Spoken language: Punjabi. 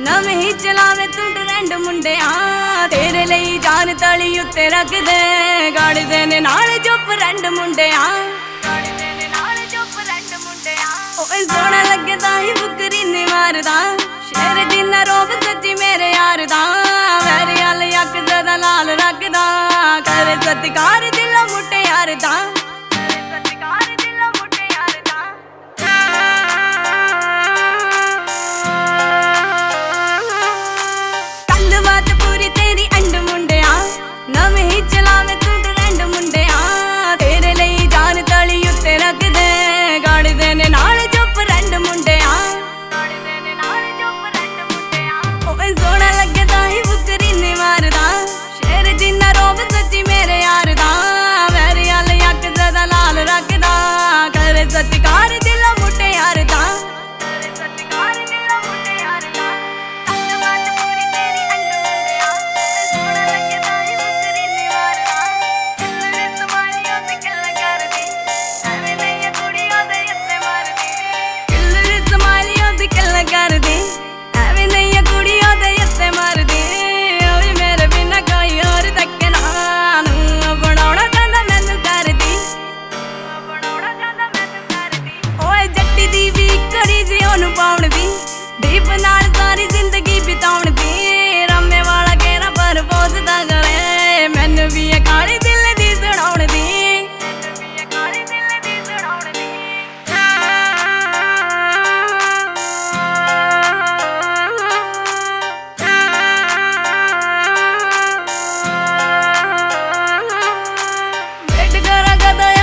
ਨਵੇਂ ਹੀ ਚਲਾਵੇ ਤੂੰ ਟਰੈਂਡ ਮੁੰਡਿਆਂ। ਤੇਰੇ ਲਈ ਜਾਨ ਤਲੀ ਉੱਤੇ ਰੱਖਦੇ ਗਾੜਦੇ ਨੇ ਨਾਲ ਜੋ ਫਰੈਂਡ ਮੁੰਡਿਆਂ। ਗਾੜਦੇ ਨੇ ਨਾਲ ਜੋ ਫਰੈਂਡ ਮੁੰਡਿਆਂ। ਓਏ ਸੋਹਣਾ ਲੱਗਦਾ ਹੀ ਬੁਕਰੀ ਨੀ ਮਾਰਦਾ। ਸ਼ੇਰ ਜਿੰਨਾ ਰੋਬ ਸੱਚੀ ਮੇਰੇ ਯਾਰ ਦਾ। ਮੇਰੇ ਵਾਲ ਅੱਖ ਜ਼ਦਾ ਲਾਲ ਰੱਖਦਾ। ਕਰ ਸਤਿਕਾਰ ਨੂੰ ਪਾਉਣ ਦੀ, ਦੀਪ ਨਾਲ ਸਾਰੀ ਜ਼ਿੰਦਗੀ ਬਿਤਾਉਣ ਦੀ। ਰਾਮੇ ਵਾਲਾ ਕਹਿਣਾ ਪਰਪੋਜ਼ ਦਾ ਕਰੇ ਮੈਨੂੰ ਵੀ ਇਹ ਕਾਲੀ ਦਿਲ ਦੀ ਸੁਣਾਉਣ ਦੀ। ਬੇਟ ਕਰਾਂ ਕਦੇ